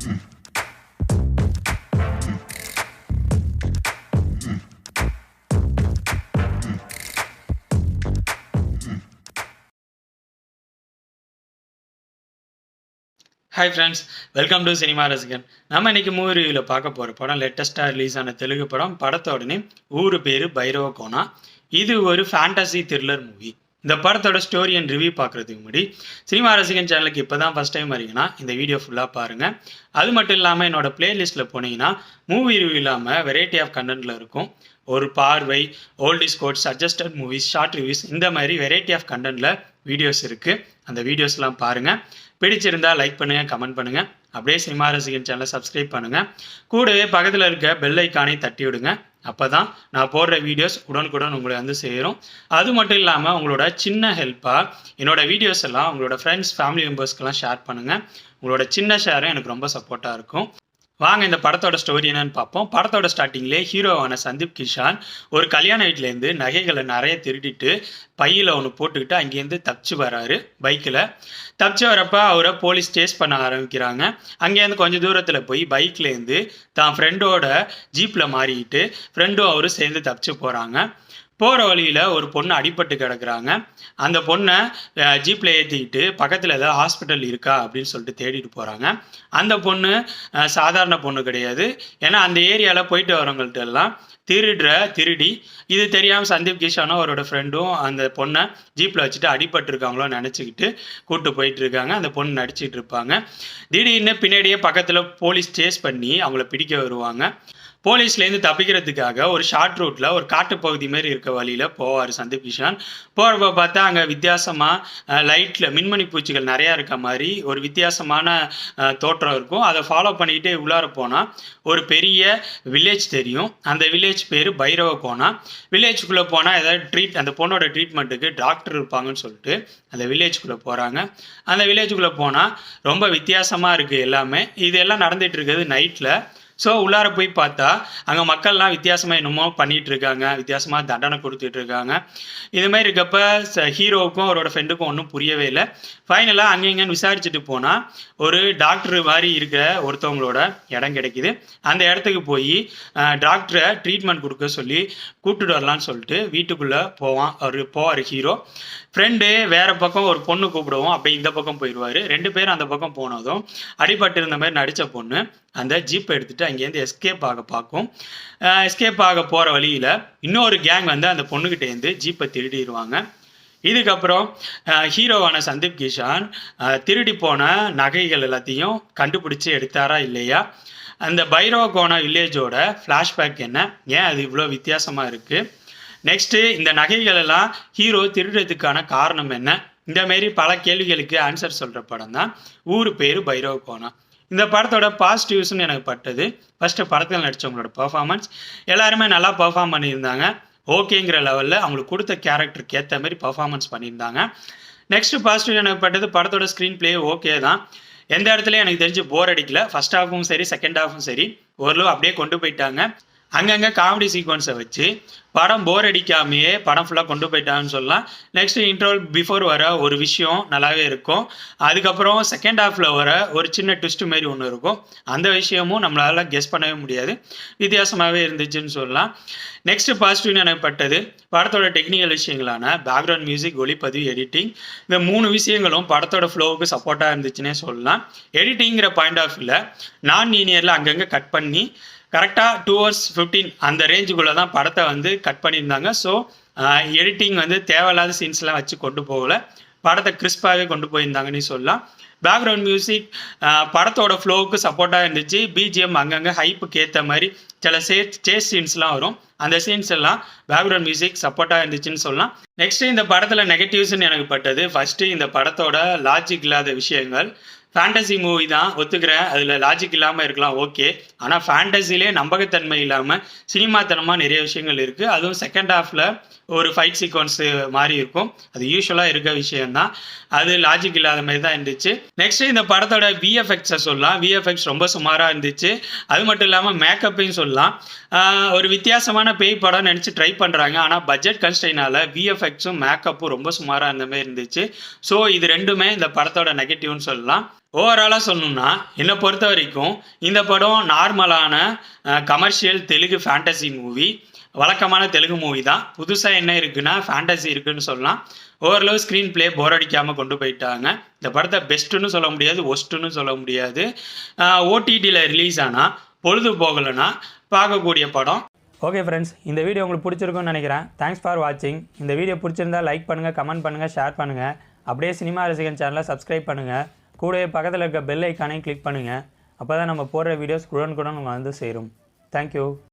Hi friends welcome to cinema ரசிகன் நம்ம இன்னைக்கு மூவி ரிவியூவில் பார்க்க போகிற படம் லேட்டஸ்ட்டாக ரிலீஸ் ஆன தெலுங்கு படம் படத்தோடனே ஊர் ஊரு பேர் பைரவ கோணா இது ஒரு ஃபேண்டசி த்ரில்லர் மூவி இந்த படத்தோட ஸ்டோரி அண்ட் ரிவ்யூ பார்க்குறதுக்கு முன்னாடி சினிமா ரசிகன் சேனலுக்கு இப்போ தான் ஃபஸ்ட் டைம் வரீங்கன்னா இந்த வீடியோ ஃபுல்லாக பாருங்கள் அது மட்டும் இல்லாமல் என்னோட பிளேலிஸ்ட்டில் போனீங்கன்னா மூவி ரிவ்யூ இல்லாமல் வெரைட்டி ஆஃப் கண்டென்ட்டில் இருக்கும். ஒரு பார்வை oldies quotes suggested movies short reviews இந்த மாதிரி வெரைட்டி ஆஃப் கண்டென்ட்டில் வீடியோஸ் இருக்குது அந்த வீடியோஸ்லாம் பாருங்கள் பிடிச்சிருந்தா லைக் பண்ணுங்கள் கமெண்ட் பண்ணுங்கள் அப்படியே சினிமா ரசிகன் சேனலை சப்ஸ்கிரைப் பண்ணுங்கள் கூடவே பக்கத்தில் இருக்க பெல் ஐக்கானை தட்டி விடுங்க அப்போ தான் நான் போடுற வீடியோஸ் உடனுக்குடன் உங்களை வந்து சேரும். அது மட்டும் இல்லாமல் உங்களோட சின்ன ஹெல்ப்பாக என்னோட வீடியோஸ் எல்லாம் உங்களோட ஃப்ரெண்ட்ஸ் ஃபேமிலி மெம்பர்ஸ்க்கெல்லாம் ஷேர் பண்ணுங்கள் உங்களோட சின்ன ஷேரும் எனக்கு ரொம்ப சப்போர்ட்டாக இருக்கும். வாங்க இந்த படத்தோட ஸ்டோரி என்னன்னு பார்ப்போம். படத்தோட ஸ்டார்டிங்லேயே ஹீரோவான சந்தீப் கிஷான் ஒரு கல்யாண வீட்டிலேருந்து நகைகளை நிறைய திருடிட்டு பையில் ஒன்று போட்டுக்கிட்டு அங்கேருந்து தப்பிச்சு வராரு பைக்கில். தப்பிச்சு வரப்ப அவரை போலீஸ் சேஸ் பண்ண ஆரம்பிக்கிறாங்க. அங்கேருந்து கொஞ்சம் தூரத்தில் போய் பைக்லேருந்து தான் ஃப்ரெண்டோட ஜீப்பில் மாறிக்கிட்டு ஃப்ரெண்டும் அவரும் சேர்ந்து தப்பிச்சு போகிறாங்க போகிற வழியில் ஒரு பொண்ணு அடிபட்டு கிடக்குறாங்க. அந்த பொண்ணை ஜீப்பில் ஏற்றிக்கிட்டு பக்கத்தில் ஏதாவது ஹாஸ்பிட்டல் இருக்கா அப்படின்னு சொல்லிட்டு தேடிட்டு போகிறாங்க அந்த பொண்ணு சாதாரண பொண்ணு கிடையாது. ஏன்னா அந்த ஏரியாவில் போயிட்டு வரவங்கள்ட்ட எல்லாம் திருடுற திருடி இது தெரியாமல் சந்தீப் கிஷானும் அவரோட ஃப்ரெண்டும் அந்த பொண்ணை ஜீப்பில் வச்சுட்டு அடிபட்டிருக்காங்களோ நினச்சிக்கிட்டு கூப்பிட்டு போயிட்டு இருக்காங்க. அந்த பொண்ணு நடிச்சிட்டு இருப்பாங்க. திடீர்னு பின்னாடியே பக்கத்தில் போலீஸ் சேஸ் பண்ணி அவங்கள பிடிக்க வருவாங்க. போலீஸ்லேருந்து தப்பிக்கிறதுக்காக ஒரு ஷார்ட் ரூட்டில் ஒரு காட்டுப்பகுதி மாதிரி இருக்க வழியில் போவார் சந்தீப் கிஷான். போகிறப்ப பார்த்தா அங்கே வித்தியாசமாக லைட்டில் மின்மணி பூச்சிகள் நிறையா இருக்க மாதிரி ஒரு வித்தியாசமான தோற்றம் இருக்கும். அதை ஃபாலோ பண்ணிக்கிட்டே உள்ளார போனால் ஒரு பெரிய வில்லேஜ் தெரியும். அந்த வில்லேஜ் பேர் பைரவ கோணா. வில்லேஜுக்குள்ளே போனால் ஏதாவது ட்ரீட் அந்த பொண்ணோட ட்ரீட்மெண்ட்டுக்கு டாக்டர் இருப்பாங்கன்னு சொல்லிட்டு அந்த வில்லேஜுக்குள்ளே போகிறாங்க அந்த வில்லேஜுக்குள்ளே போனால் ரொம்ப வித்தியாசமாக இருக்குது எல்லாமே. இதெல்லாம் நடந்துட்டு இருக்குது நைட்டில் ஸோ உள்ளார போய் பார்த்தா அங்கே மக்கள்லாம் வித்தியாசமாக என்னமோ பண்ணிகிட்டு இருக்காங்க வித்தியாசமாக தண்டனை கொடுத்துட்டு இருக்காங்க இது மாதிரி இருக்கப்ப ச- ஹீரோவுக்கும் அவரோட ஃப்ரெண்டுக்கும் ஒன்றும் புரியவே இல்லை. ஃபைனலாக அங்கே இங்கேன்னு விசாரிச்சுட்டு போனால் ஒரு டாக்டர் மாதிரி இருக்கிற ஒருத்தவங்களோட இடம் கிடைக்குது. அந்த இடத்துக்கு போய் டாக்டரை ட்ரீட்மெண்ட் கொடுக்க சொல்லி கூப்பிட்டுட்டு வரலான்னு சொல்லிட்டு வீட்டுக்குள்ளே போவான். அவர் போவார் ஹீரோ ஃப்ரெண்டு வேறு பக்கம் ஒரு பொண்ணு கூப்பிடுவோம் அப்படியே இந்த பக்கம் போயிடுவார். ரெண்டு பேரும் அந்த பக்கம் போனதும் அடிபட்டு இருந்த மாதிரி நடித்த பொண்ணு அந்த ஜீப்பை எடுத்துகிட்டு அங்கேருந்து எஸ்கேப் ஆக பார்க்கும். எஸ்கேப் ஆக போகிற வழியில் இன்னொரு கேங் வந்து அந்த பொண்ணுக்கிட்டேருந்து ஜீப்பை திருடிடுவாங்க இதுக்கப்புறம் ஹீரோவான சந்தீப் கிஷான் திருடி போன நகைகள் எல்லாத்தையும் கண்டுபிடிச்சி எடுத்தாரா இல்லையா? அந்த பைரவ கோனா வில்லேஜோட ஃப்ளாஷ்பேக் என்ன? ஏன் அது இவ்வளோ வித்தியாசமாக இருக்குது நெக்ஸ்ட்டு இந்த நகைகள் எல்லாம் ஹீரோ திருடுறதுக்கான காரணம் என்ன? இந்தமாரி பல கேள்விகளுக்கு ஆன்சர் சொல்கிற படம் தான். ஊர் பேர் பைரவ கோனா இந்த படத்தோட பாசிட்டிவ்ஸ்னு எனக்கு பட்டது. ஃபஸ்ட்டு படத்தில் நடித்தவங்களோட பர்ஃபார்மன்ஸ் எல்லாருமே நல்லா பர்ஃபார்ம் பண்ணியிருந்தாங்க. ஓகேங்கிற லெவலில் அவங்களுக்கு கொடுத்த கேரக்டருக்கு ஏற்ற மாதிரி பர்ஃபார்மன்ஸ் பண்ணியிருந்தாங்க. நெக்ஸ்ட் பாசிட்டிவ் எனக்கு பட்டது படத்தோட ஸ்க்ரீன் ப்ளே ஓகே தான். எந்த இடத்துலையும் எனக்கு தெரிஞ்சு போர் அடிக்கல. ஃபஸ்ட் ஹாஃபும் சரி செகண்ட் ஹாஃபும் சரி. ஓரளவு அப்படியே கொண்டு போயிட்டாங்க. அங்கங்கே காமெடி சீக்வன்ஸை வச்சு படம் போர் அடிக்காமையே படம் ஃபுல்லாக கொண்டு போயிட்டாங்கன்னு சொல்லலாம். நெக்ஸ்ட் இன்டர்வல் பிஃபோர் வர ஒரு விஷயம் நல்லாவே இருக்கும். அதுக்கப்புறம் செகண்ட் ஹாஃபில் வர ஒரு சின்ன ட்விஸ்ட் மாரி ஒன்று இருக்கும். அந்த விஷயமும் நம்மளால் கெஸ் பண்ணவே முடியாது. வித்தியாசமாகவே இருந்துச்சுன்னு சொல்லலாம். நெக்ஸ்ட் பாசிட்டிவ்னு எனப்பட்டது படத்தோட டெக்னிக்கல் விஷயங்களான பேக்ரவுண்ட் மியூசிக் ஒளிப்பதிவு எடிட்டிங் இந்த மூணு விஷயங்களும் படத்தோட ஃப்ளோவுக்கு சப்போர்ட்டாக இருந்துச்சுன்னே சொல்லலாம். எடிட்டிங்கிற பாயிண்ட் ஆஃப் வியூவில் நான் லீனியரில் அங்கங்கே கட் பண்ணி கரெக்டாக டூ ஹவர்ஸ் ஃபிஃப்டீன் அந்த ரேஞ்சுக்குள்ளே தான் படத்தை வந்து கட் பண்ணியிருந்தாங்க. ஸோ எடிட்டிங் வந்து தேவையில்லாத சீன்ஸ்லாம் வச்சு கொண்டு போகல. படத்தை கிறிஸ்பாகவே கொண்டு போயிருந்தாங்கன்னு சொல்லலாம். பேக்ரவுண்ட் மியூசிக் படத்தோட ஃப்ளோவுக்கு சப்போர்ட்டாக இருந்துச்சு. பிஜிஎம் அங்கங்கே ஹைப்புக்கு ஏற்ற மாதிரி சில சே சேஸ் சீன்ஸ்லாம் வரும். அந்த சீன்ஸ் எல்லாம் பேக்ரவுண்ட் மியூசிக் சப்போர்ட்டாக இருந்துச்சுன்னு சொல்லலாம். நெக்ஸ்ட் இந்த படத்தில் நெகட்டிவ்ஸ்னு எனக்கு பட்டது. ஃபஸ்ட்டு இந்த படத்தோட லாஜிக் இல்லாத விஷயங்கள். ஃபேண்டசி மூவி தான் ஒத்துக்கிறேன் அதில் லாஜிக் இல்லாமல் இருக்கலாம் ஓகே ஆனால் ஃபேண்டசிலே நம்பகத்தன்மை இல்லாமல் சினிமாத்தனமாக நிறைய விஷயங்கள் இருக்குது அதுவும் செகண்ட் ஹாஃபில் ஒரு ஃபைட் சீக்வன்ஸு மாதிரி இருக்கும். அது யூஸ்வலாக இருக்க விஷயம்தான். அது லாஜிக் இல்லாத மாதிரி தான் இருந்துச்சு. நெக்ஸ்ட் இந்த படத்தோட விஎஃப்எக்ஸை சொல்லலாம். விஎஃப்எக்ஸ் ரொம்ப சுமாராக இருந்துச்சு. அது மட்டும் இல்லாமல் மேக்கப்பையும் சொல்லலாம். ஒரு வித்தியாசமான பேய் படம் நினச்சி ட்ரை பண்ணுறாங்க ஆனால் பட்ஜெட் கன்ஸ்டைனால் விஎஃப்எக்ஸும் மேக்கப்பும் ரொம்ப சுமாராக இருந்த மாதிரி இருந்துச்சு. ஸோ இது ரெண்டுமே இந்த படத்தோட நெகட்டிவ்னு சொல்லலாம். ஓவராலாக சொல்லணும்னா என்னை பொறுத்த வரைக்கும் இந்த படம் நார்மலான கமர்ஷியல் தெலுங்கு ஃபேண்டசி மூவி வழக்கமான தெலுங்கு மூவி தான். புதுசாக என்ன இருக்குன்னா ஃபேண்டசி இருக்குன்னு சொல்லலாம். ஓரளவு ஸ்க்ரீன் பிளே போர் அடிக்காமல் கொண்டு போயிட்டாங்க. இந்த படத்தை பெஸ்ட்டுன்னு சொல்ல முடியாது ஒஸ்ட்டுன்னு சொல்ல முடியாது. ஓடிடியில் ரிலீஸ் ஆனால் பொழுது போகலைன்னா பார்க்கக்கூடிய படம். ஓகே ஃப்ரெண்ட்ஸ் இந்த வீடியோ உங்களுக்கு பிடிச்சிருக்கும்னு நினைக்கிறேன். தேங்க்ஸ் ஃபார் வாட்சிங் இந்த வீடியோ பிடிச்சிருந்தா லைக் பண்ணுங்கள் கமெண்ட் பண்ணுங்கள் ஷேர் பண்ணுங்கள் அப்படியே சினிமா ரசிகன் சேனலை சப்ஸ்கிரைப் பண்ணுங்கள் கூடவே பக்கத்தில் இருக்க பெல் ஐக்கானையும் கிளிக் பண்ணுங்கள் அப்போ தான் நம்ம போடுற வீடியோஸ் குடன் குடன் வந்து சேரும். தேங்க்யூ